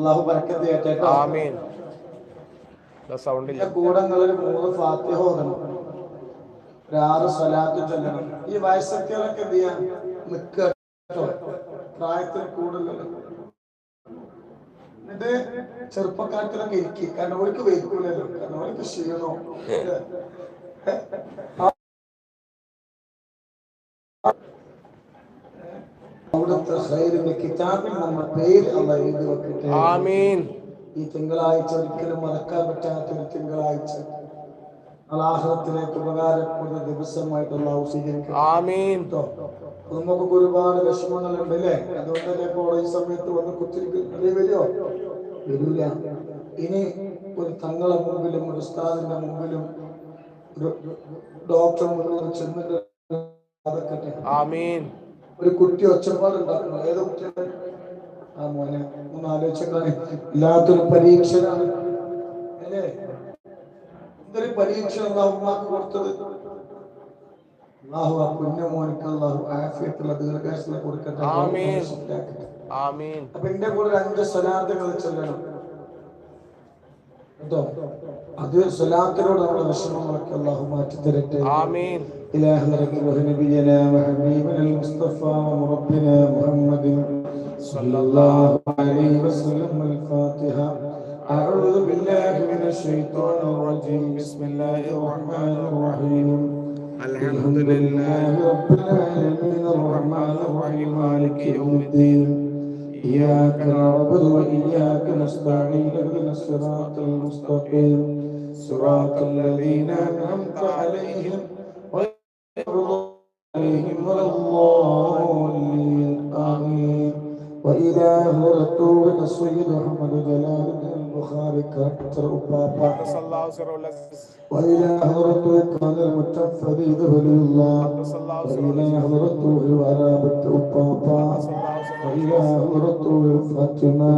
അള്ളാഹു ബർക്കത്ത് ചെയ്യട്ടെ കേട്ടോ ആമീൻ. സൗണ്ട് കൂടെ മൂന്ന് ഫാത്തിഹ ഓതണം. ഒരു ആറ് സ്വലാത്ത് ചൊല്ലണം. ഈ വയസ്സൊക്കെയൊക്കെ എന്ത് ചെയ്യാൻ നിൽക്കുക പ്രായത്തിൽ കൂടുതലല്ലോ എന്നിട്ട് ചെറുപ്പക്കാരത്തിലൊക്കെ ഇരിക്കും. കാരണം അവർക്ക് വയ്ക്കൂലല്ലോ കാരണം അവർക്ക് ക്ഷീണോ അവിടുത്തെ ഖൈറിന്റെ കിതാബിൽ നമ്മൾ പേര് അല്ല എഴുതി വെക്കട്ടെ. ആമീൻ. ഈ തിങ്കളാഴ്ച ഒരിക്കലും മറക്കാൻ പറ്റാത്ത ഒരു തിങ്കളാഴ്ച. അലാഹത്തിലേക്ക് ഉപകാരപ്പെടുന്ന ദിവസമായിട്ട് അള്ളാഹു സ്വീകരിക്കും ആമീൻ. നമുക്കൊക്കെ ഒരുപാട് വിഷമങ്ങളുണ്ട് അല്ലേ? അതുകൊണ്ട് തന്നെ ഇപ്പോൾ ഈ സമയത്ത് വന്ന് കുത്തിരിക്കുന്നതേ വരുമോ വരില്ല ഇനി ഒരു തങ്ങളെ മുമ്പിലും ഒരു ഉസ്താദിന്റെ മുമ്പിലും ഒരു ഡോക്ടർ മുന്നിൽ ചെന്നിട്ട് അതൊക്കെ ആമീൻ. ഒരു കുട്ടി ഒച്ചപ്പാടുണ്ടാക്കണം ഏത് കുട്ടിയാണ്? ആ മോനെ ഒന്ന് ആലോചിച്ചാൽ ഇല്ലാത്തൊരു പരീക്ഷനാണ്. അല്ലേ? എന്തൊരു പരീക്ഷ അള്ളാഹു ഉമ്മാക്ക് കൊടുത്തത്? അള്ളാഹു ആ കുഞ്ഞു മോനിക്ക് അള്ളാഹു ആഫിയത്തുള്ള ദീർഘാശത്തിൽ കൊടുക്കട്ടെ. അപ്പൊ എന്റെ കൂടെ അഞ്ച് സ്വലാത്തുകൾ ചൊല്ലണം. കേട്ടോ? അത് സ്വലാത്തിനോട് നമ്മുടെ വിഷമങ്ങളൊക്കെ അള്ളാഹു മാറ്റി തരട്ടെ ആമീൻ إله ربه نبينا وحبيبنا المصطفى وربنا محمد صلى الله عليه وسلم الفاتحة أعوذ بالله من الشيطان الرجيم بسم الله الرحمن الرحيم الحمد لله رب العالمين الرحمن الرحيم مالك يوم الدين إياك نعبد وإياك نستعين اهدنا الصراط المستقيم صراط الذين أنعمت عليهم غير عليهم ولا الضالين. آمين. وإذا هرت ونصيد أحمد جلال البخاري كتر أبابا وإلى حضرته كان المتفري ذهلي الله. وإلى حضرته ورابة أبابا وإلى حضرته فاطمة.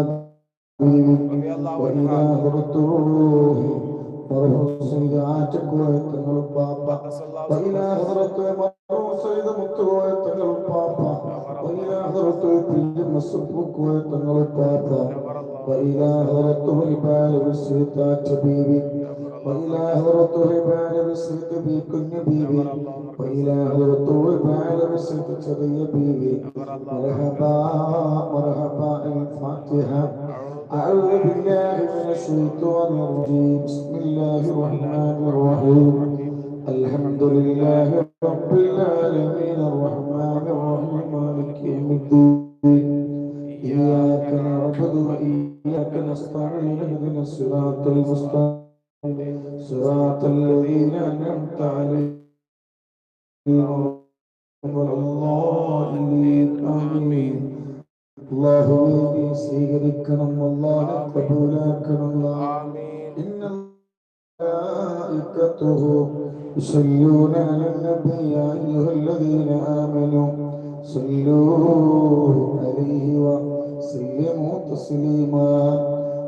وإلى حضرته പറഞ്ഞു സൈദ് ആറ്റക്കുളോയ തങ്ങളുപ്പാപ്പ വൈലാ ഹസറത്ത് പറഞ്ഞു സൈദ് മുത്തുകോയ തങ്ങളുപ്പാപ്പ വൈലാ ഹസറത്ത് പില്ലു മസുബുക്കോയ തങ്ങളുപ്പാപ്പ വൈലാ ഹസറത്ത് ഹിബാല വിസ്വീതാറ്റ ബീവി വൈലാ ഹസറത്ത് ഹിബാല വിസ്വീത ബീ കുഞ്ഞു ബീവി. വൈലാ ഹസറത്ത് ഹിബാല വിസ്വീത ചെറിയ ബീവി. മർഹബ മർഹബ അൽ ഫാത്തിഹ. أعوذ بالله من الشيطان الرجيم. بسم الله الرحمن الرحيم. الحمد لله رب العالمين. الرحمن الرحيم. مالك يوم الدين. إياك نعبد وإياك نستعين. اهدنا الصراط المستقيم. صراط الذين أنعمت عليهم الضالين آمين. اللهم آمين സ്വീകരിക്കണം അള്ളാഹെ കബൂലാക്കണം അല്ലാഹ്. ആമീൻ إن ملائكته يصلون على النبي يا أيها الذين آمنوا صلوا عليه وسلموا تسليما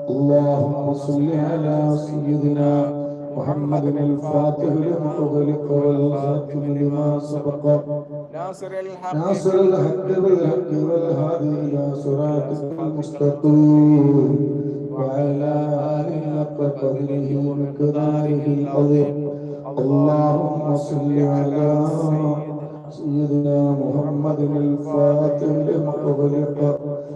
اللهم صل على سيدنا محمد الفاتح لما أغلق والخاتم لما سبق. ناصر الحق ناصر الحق بالحق والهادي إلى صراطك المستقيم. وعلى آله حق قدره ومقداره العظيم. اللهم صل على سيدنا محمد الفاتح لما أغلق.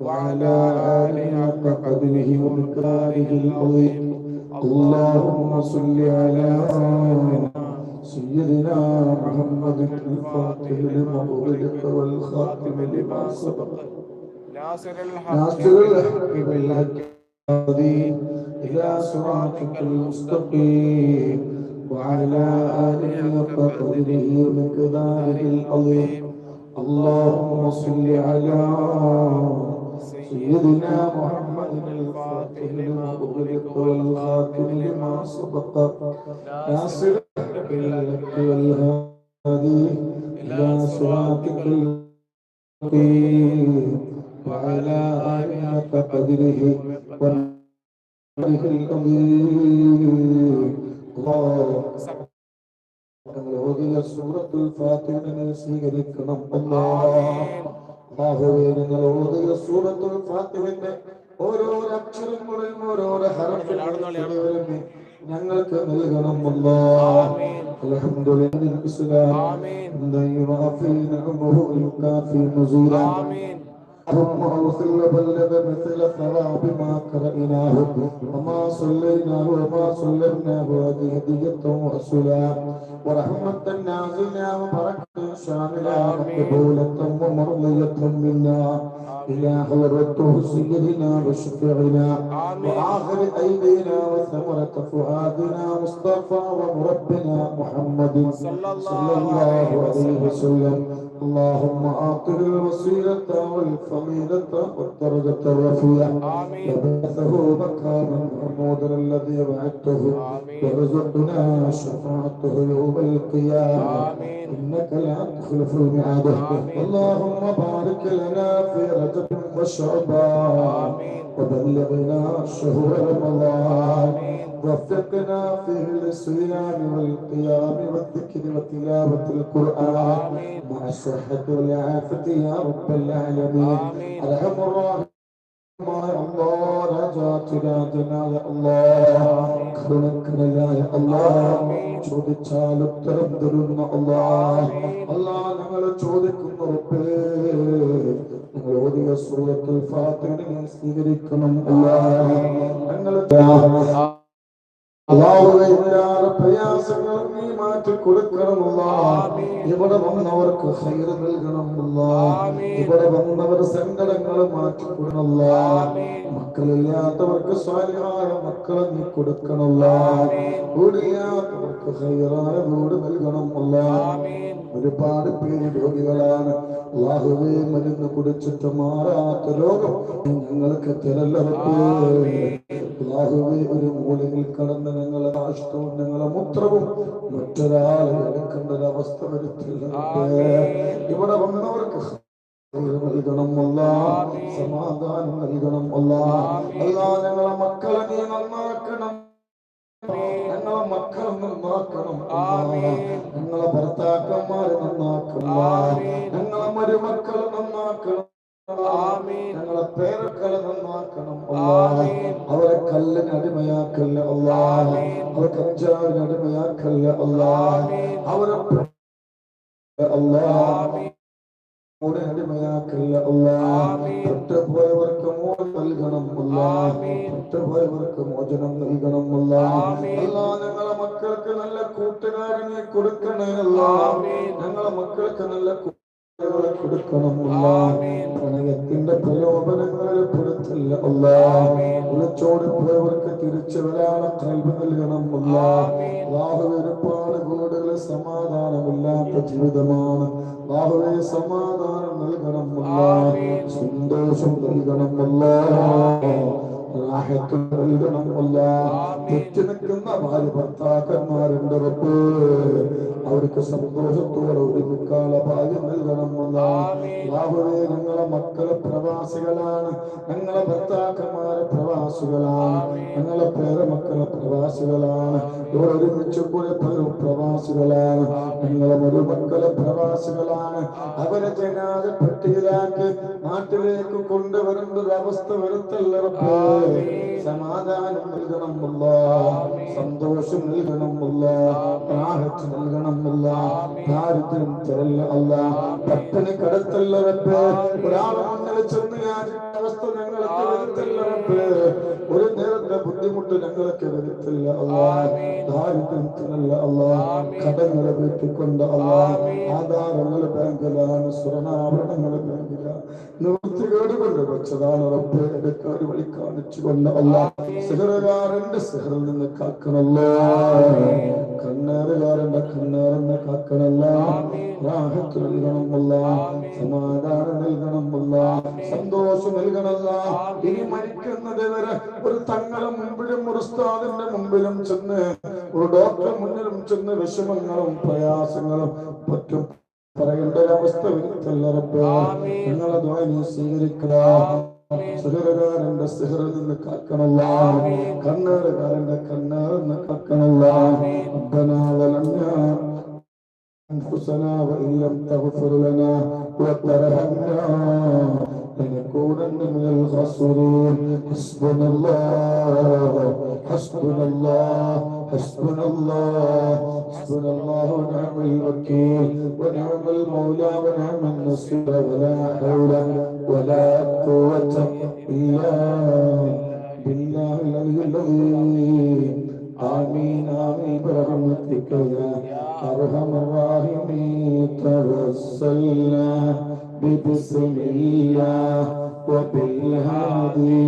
وعلى آله حق قدره ومقداره العظيم. اللهم صل على سيدنا محمد الفاتح لما أغلق والخاتم لما سبق. ناصر الحق. بالحق إلى صراطك المستقيم. وعلى آله حق قدره ومقداره العظيم. اللهم صل على سيدنا محمد الفاتح لما أغلق والخاتم لما سبق ناصر بالحق والهادي إلى صراطك المستقيم وعلى آله قدره ومقداره العظيم الله ഞങ്ങൾ ഓതിയ സൂറത്തുൽ ഫാത്തിഹനെ സ്വീകരിക്കണം അല്ലാഹുവേ ഞങ്ങൾ ഓതിയ സൂറത്തുൽ ഫാത്തിഹന്റെ ഓരോ അക്ഷരങ്ങളെയും ഓരോരോ ഹറഫുകളും ഞങ്ങൾക്ക് നൽകണം അല്ലാഹ് അൽഹംദുലില്ലാഹി ഇസ്ലാം آمين ضيف نعمه الكافي نزولا آمين اللهم اغفر وبلغ مثل ثواب ما قرأناه وما صليناه وما سلمناه هذه هدية وصلا ورحمة نازلة وبركة شاملة مقبولة ومرضية منا إلى حضرته سيدنا وشفيعنا وآخر أيدينا وثمرة فؤادنا مصطفى ومربنا محمد صلى الله عليه وسلم. اللهم أعطه الوسيلة والفضيلة والدرجة الرفيعة وبعثه مكانا محمودا الذي وعدته. آمين. وارزقنا شفاعته يوم القيامة. إنك لا تخلف الميعاد. اللهم بارك لنا في رجب وشعبان. وبلغنا شهر رمضان آمين وفقنا فيه للصيام والقيام والذكر وتلاوة القرآن آمين مع الصحة والعافية يا رب العالمين آمين أرحم الراحمين يا الله رجاتنا جنا يا الله കരുണക്കടലായ അല്ലാഹ് ചോദിച്ചാൽ ഉത്തരം തരുന്ന അല്ലാഹ് അല്ലാഹ് ഞങ്ങൾ ചോദിക്കുന്ന റബ്ബേ ഞങ്ങൾ ഓതിയ സൂറത്തുൽ ഫാത്തിഹയെ സ്വീകരിക്കണം. അല്ലാഹ് ഞങ്ങൾ പ്രയാസങ്ങളും നീ മാറ്റി കൊടുക്കണമല്ല ഇവിടെ വന്നവർക്ക് ഹൈറ് നൽകണമല്ല ഇവിടെ വന്നവർ സങ്കടങ്ങൾ മാറ്റി കൊടുക്കണമല്ല മക്കളില്ലാത്തവർക്ക് സ്വാലിഹായ മക്കളെ നീ കൊടുക്കണമല്ല വീടില്ലാത്തവർക്ക് ഹൈറായ വീട് നൽകണമല്ല ഒരുപാട് പേര് രോഗികളാണ്. അള്ളാഹുവേ മരുന്ന് കുടിച്ചിട്ട് മാറാത്ത രോഗം ഞങ്ങൾക്ക് അള്ളാഹുവേ ഒരു മൂലയിൽ കടന്ന് ഞങ്ങളെ കാഷ്ടവും ഞങ്ങളെ മൂത്രവും മറ്റൊരാളെ എടുക്കേണ്ട ഒരു അവസ്ഥ വരുത്തില്ല ഇവിടെ വന്നവർക്ക് സമാധാനം നൽകണം അല്ല. അല്ലാ ഞങ്ങളെ മക്കളെ നീ നന്നാക്കണം. ഞങ്ങളെ മക്കളെ നന്നാക്കണം. ഞങ്ങളെ ഭർത്താക്കന്മാരെ നന്നാക്കണം ഞങ്ങളെ മരുമക്കളെ നന്നാക്കണം ഞങ്ങളെ പേരക്കളെ നന്നാക്കണം. അവരെ കല്ലിന് അടിമയാക്കല്ല അല്ലാ. അവരെ കഞ്ചാവിന് അടിമയാക്കല്ല അല്ലാ. അവരെ അല്ലാ. അടിമയാക്കല്ല നൽകണം അല്ലാ പെട്ടുപോയവർക്ക് മോചനം നൽകണം അല്ലാ അല്ലാ ഞങ്ങളെ മക്കൾക്ക് നല്ല കൂട്ടുകാരനെ കൊടുക്കണേ അല്ലാ ഞങ്ങളെ മക്കൾക്ക് നല്ല കൂട്ടുകാരെ കൊടുക്കണം പ്രണയത്തിന്റെ പ്രലോഭനങ്ങളിൽ പെടുത്തില്ല അല്ല വിളിച്ചോടി പോയവർക്ക് തിരിച്ചു വരാനുള്ള കഴിവ് നൽകണം അല്ലാ ഒരുപാട് വീടുകളിൽ സമാധാനമില്ലാത്ത ജീവിതമാണ്. ബാഹുവേ സമാധാനം നൽകണമല്ല. സന്തോഷം നൽകണമല്ല. റാഹത്ത് നൽകണമല്ല തെറ്റി നിൽക്കുന്ന ഭാര്യ ഭർത്താക്കന്മാരുണ്ട് റബ്ബ് അവർക്ക് സന്തോഷത്തോടെ ഒരുമിക്കാനുള്ള ഭാഗ്യം നൽകണമല്ല അല്ലാഹുവേ ഞങ്ങളെ മക്കളെ പ്രവാസികളാണ്. ഞങ്ങളെ ഭർത്താക്കന്മാരെ പ്രവാസികളാണ് ഞങ്ങളെ പേരമക്കളെ പ്രവാസികളാണ് ഇവർ ഒരുമിച്ച് കൂടെ പ്രവാസികളാണ് ഞങ്ങളെ മരുമക്കളെ പ്രവാസികളാണ്. അവരെ ജനാദ നാട്ടിലേക്ക് കൊണ്ടുവരേണ്ട ഒരു അവസ്ഥ വരുത്തല്ല സമാധാനം സന്തോഷം റബ്ബേ. അവസ്ഥ റബ്ബേ. ഒരു നേരത്തെ ബുദ്ധിമുട്ട് ഞങ്ങൾക്ക് വരുത്തില്ല അല്ലാ. ദാരിദ്ര്യത്തിനല്ല കടങ്ങളെ വീട്ടിക്കൊണ്ട് അല്ലാ. ആധാരങ്ങൾ ബാങ്കിലാണ് സ്വർണാഭരണങ്ങൾ ബാങ്കിലാണ്. വെച്ചതാണ് ഉറപ്പ് എടുക്കാൻ ഒരു വഴി കാണിച്ചു വന്ന അല്ല സെഹറിൽ നിന്ന് കാക്കണല്ലോ. കണ്ണാറുകാരന്റെ കണ്ണേറിന്ന് കാക്കണല്ല. രാഹത്ത് നൽകണമല്ല. സമാധാനം നൽകണമല്ല. സന്തോഷം നൽകണല്ല ഇനി മരിക്കുന്നത് വരെ ഒരു തങ്ങളെ മുമ്പിലും ഒരു ഉസ്താദിന്റെ മുമ്പിലും ചെന്ന് ഒരു ഡോക്ടറെ മുന്നിലും ചെന്ന് വിഷമങ്ങളും പ്രയാസങ്ങളും പറ്റും. പറയേണ്ട ഒരു അവസ്ഥ വരുത്തല്ല റബ്ബേ ഞങ്ങളെ ദ്വാ നീ സ്വീകരിക്കുക സുഹൃകാരന്റെ സിഹറിൽ നിന്ന് കാക്കണല്ല കണ്ണേറുകാരന്റെ കണ്ണേറിന്ന് കാക്കണല്ല ربنا ظلمنا أنفسنا وإن لم تغفر لنا وترحمنا لنكونن من الخاسرين حسبنا الله حسبنا الله حسبنا الله حسبنا الله ونعم الوكيل ونعم المولى ونعم النصير ولا حول ولا قوة إلا بالله العلي العظيم آمين آمين برحمتك يا أرحم الراحمين توسلنا ببسم الله وبالهادي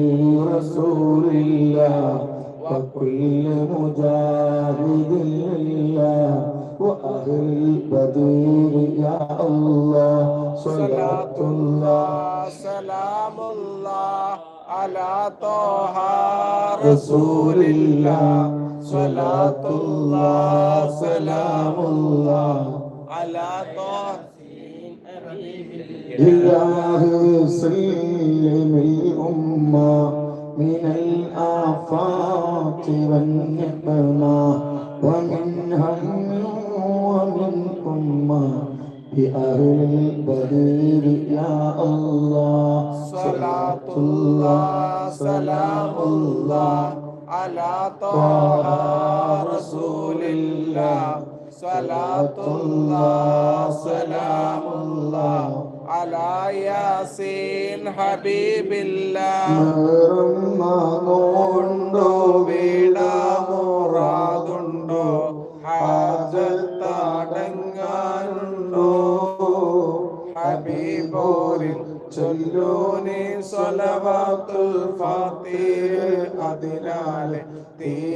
رسول الله وكل مجاهد لله وأهل البدير يا الله صلاة الله سلام الله على طه رسول الله. صلاة الله سلام الله على طه. إله سلم الأمة من الآفات والنقمة ومن هم ومن أمة بأهل البدير يا الله. صلاة الله سلام الله على طه رسول الله. صلاة الله سلام الله على ياسين حبيب الله മറന്നോണ്ടോ വീടാമുറാതുണ്ടോ ഹാജത്തടങ്ങാനുണ്ടോ ഹബീബോരിൽ ചൊല്ലൂനി സ്വലവാത്തുൽ ഫാത്തിഹ് അതിനാലെ തീരാത്ത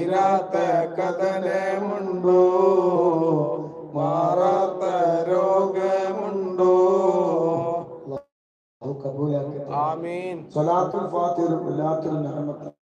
قبول آمین صلاة الفاتر ملات النعمت